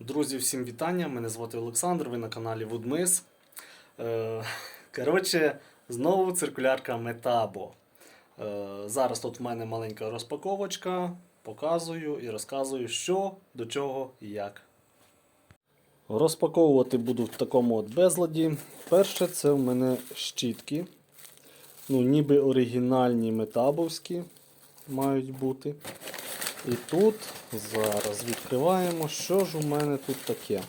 Друзі, всім вітання! Мене звати Олександр, ви на каналі Woodmiss. Е, Коротше, знову циркулярка Metabo. Е, Зараз тут в мене маленька розпаковочка. Показую і розказую, що, до чого і як. Розпаковувати буду в такому от безладі. Перше, це в мене щітки. Ну, ніби оригінальні метабовські мають бути. І тут зараз відкриваємо, що ж у мене тут таке.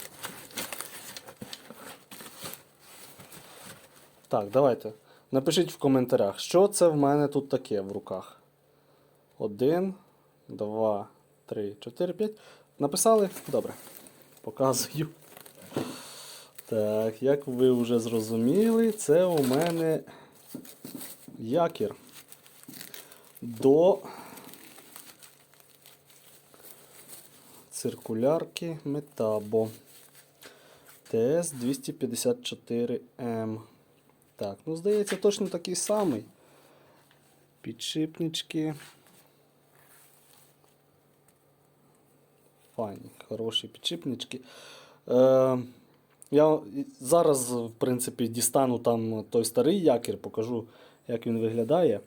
Так, давайте. Напишіть в коментарях, що це в мене тут таке в руках. Один, два, три, чотири, п'ять. Написали? Добре. Показую. Так, як ви вже зрозуміли, це у мене якір до циркулярки TS 254M. Так, ну здається, точно такий самий. Підшипнички. Файні, хороші підшипнички. Е, я зараз, в принципі, дістану там той старий якір, покажу, як він виглядає.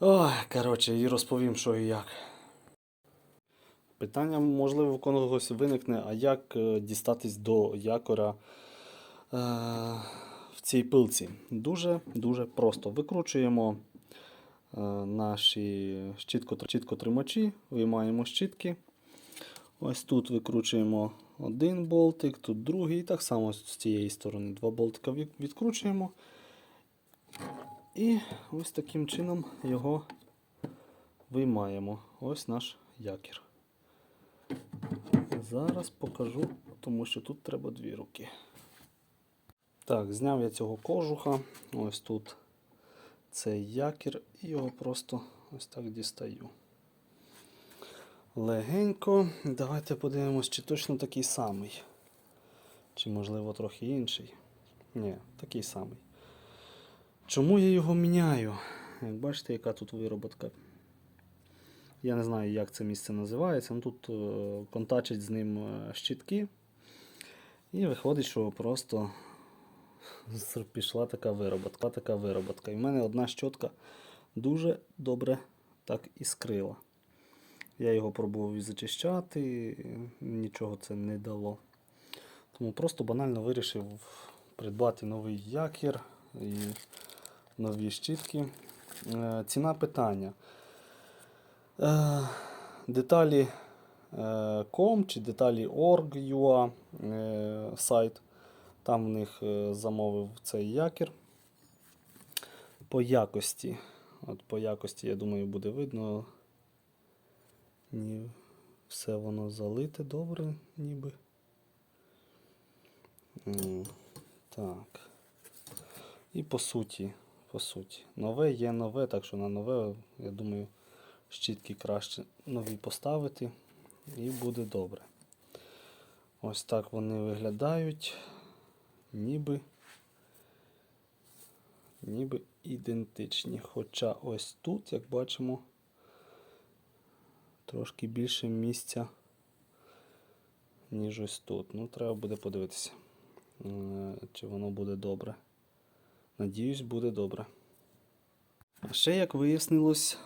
Ой, коротше, і розповім, що і як. Питання, можливо, у когось виникне, а як е, дістатись до якора е, в цій пилці? Дуже-дуже просто. Викручуємо е, наші щітко- щіткотримачі, виймаємо щітки. Ось тут викручуємо один болтик, тут другий, і так само з цієї сторони два болтика відкручуємо. І ось таким чином його виймаємо. Ось наш якір. Зараз покажу, тому що тут треба дві руки. Так, зняв я цього кожуха. Ось тут цей якір, і його просто ось так дістаю. Легенько. Давайте подивимось, чи точно такий самий. Чи, можливо, трохи інший. Ні, такий самий. Чому я його міняю? Як бачите, яка тут вироботка. Я не знаю, як це місце називається. Ну, Тут е, контачать з ним е, щітки. І виходить, що просто пішла така вироботка. Така вироботка. І в мене одна щотка дуже добре так іскрила. Я його пробував зачищати, нічого це не дало. Тому просто банально вирішив придбати новий якір і нові щітки. Е, Ціна питання. Е, Деталі е, com чи деталі org.ua е, сайт. Там в них е, замовив цей якір. По якості. От по якості, я думаю, буде видно. Ні, все воно залите добре, ніби. Так. І по суті, по суті. Нове є нове, так що на нове, я думаю, щітки краще нові поставити і буде добре. Ось так вони виглядають, ніби, ніби ідентичні. Хоча ось тут, як бачимо, трошки більше місця, ніж ось тут. Ну, треба буде подивитися, е, чи воно буде добре. Надіюсь, буде добре. А ще, як вияснилось,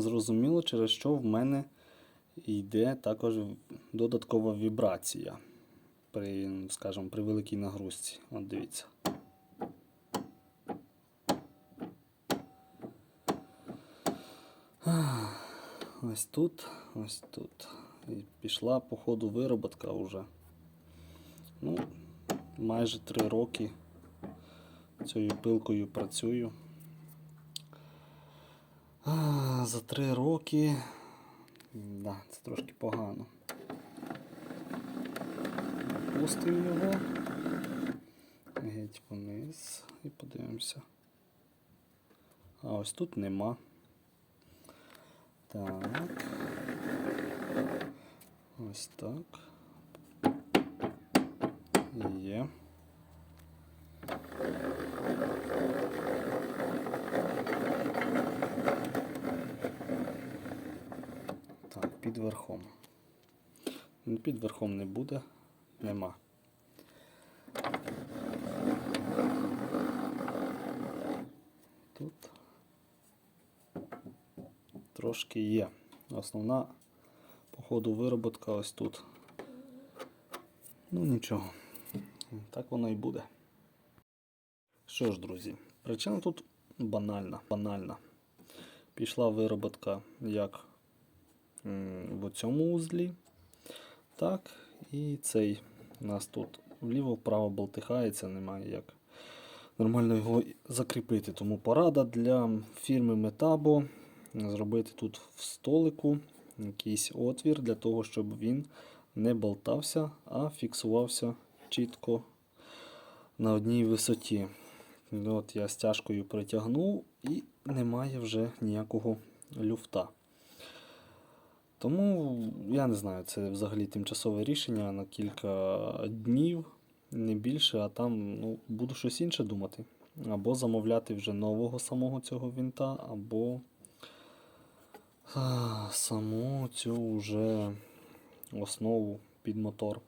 зрозуміло, через що в мене йде також додаткова вібрація при, скажімо, при великій нагрузці. От дивіться. Ось тут, ось тут. І пішла по ходу вироботка вже. Ну, майже три роки цією пилкою працюю. За три роки. Да, це трошки погано. Опустимо його. Геть вниз і подивимося. А ось тут нема. Так. Ось так. Є. Так, під верхом. Під верхом не буде, нема. Тут трошки є. Основна, по ходу вироботка ось тут. Ну нічого. Так воно і буде. Що ж, друзі, причина тут банальна. банальна. Пішла вироботка як в цьому узлі, так і цей у нас тут вліво-вправо болтихається, немає як нормально його закріпити. Тому порада для фірми Metabo зробити тут в столику якийсь отвір для того, щоб він не болтався, а фіксувався чітко на одній висоті. От я стяжкою притягнув і немає вже ніякого люфта. Тому я не знаю, це взагалі тимчасове рішення на кілька днів, не більше, а там ну, буду щось інше думати. Або замовляти вже нового самого цього вінта, або саму цю вже основу під мотор.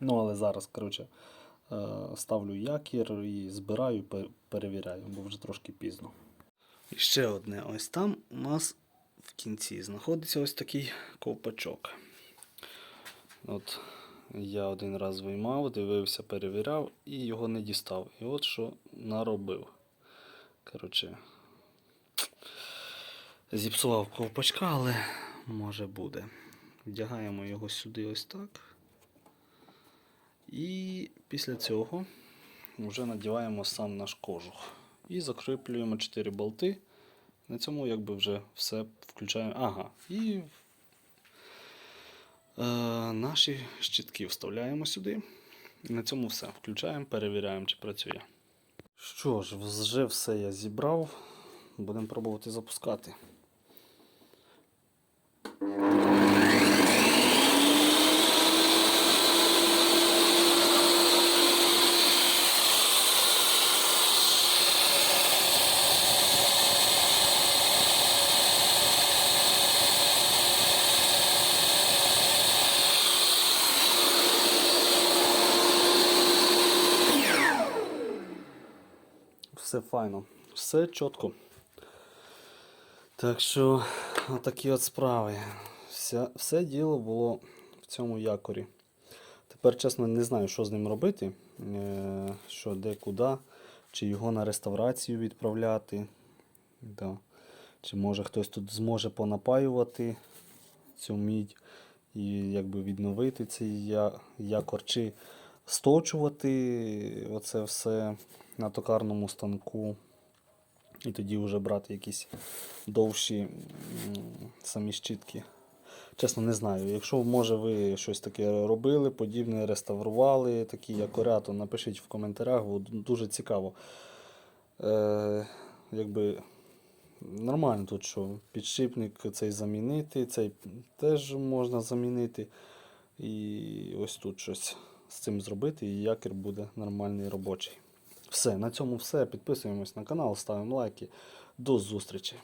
Ну, але зараз, коротше, е, ставлю якір і збираю, перевіряю, бо вже трошки пізно. І ще одне, ось там у нас в кінці знаходиться ось такий ковпачок. От я один раз виймав, дивився, перевіряв і його не дістав. І от що наробив. Коротше, зіпсував ковпачка, але може буде. Вдягаємо його сюди ось так. І після цього вже надіваємо сам наш кожух. І закріплюємо 4 болти. На цьому якби вже все включаємо. Ага. І е, наші щитки вставляємо сюди. На цьому все. Включаємо, перевіряємо, чи працює. Що ж, вже все я зібрав. Будемо пробувати запускати. Все файно, все чітко. Так що, отакі от справи. Вся, все діло було в цьому якорі. Тепер, чесно, не знаю, що з ним робити. Е, що де, куди. Чи його на реставрацію відправляти. Да. Чи може хтось тут зможе понапаювати цю мідь і якби відновити цей якор, чи сточувати оце все на токарному станку. І тоді вже брати якісь довші самі щітки. Чесно, не знаю. Якщо може ви щось таке робили, подібне, реставрували, такі якоря, то напишіть в коментарях, бо дуже цікаво. Е, якби нормально тут, що підшипник цей замінити, цей теж можна замінити. І ось тут щось з цим зробити, і якір буде нормальний робочий. Все, на цьому все. Підписуємось на канал, ставимо лайки. До зустрічі!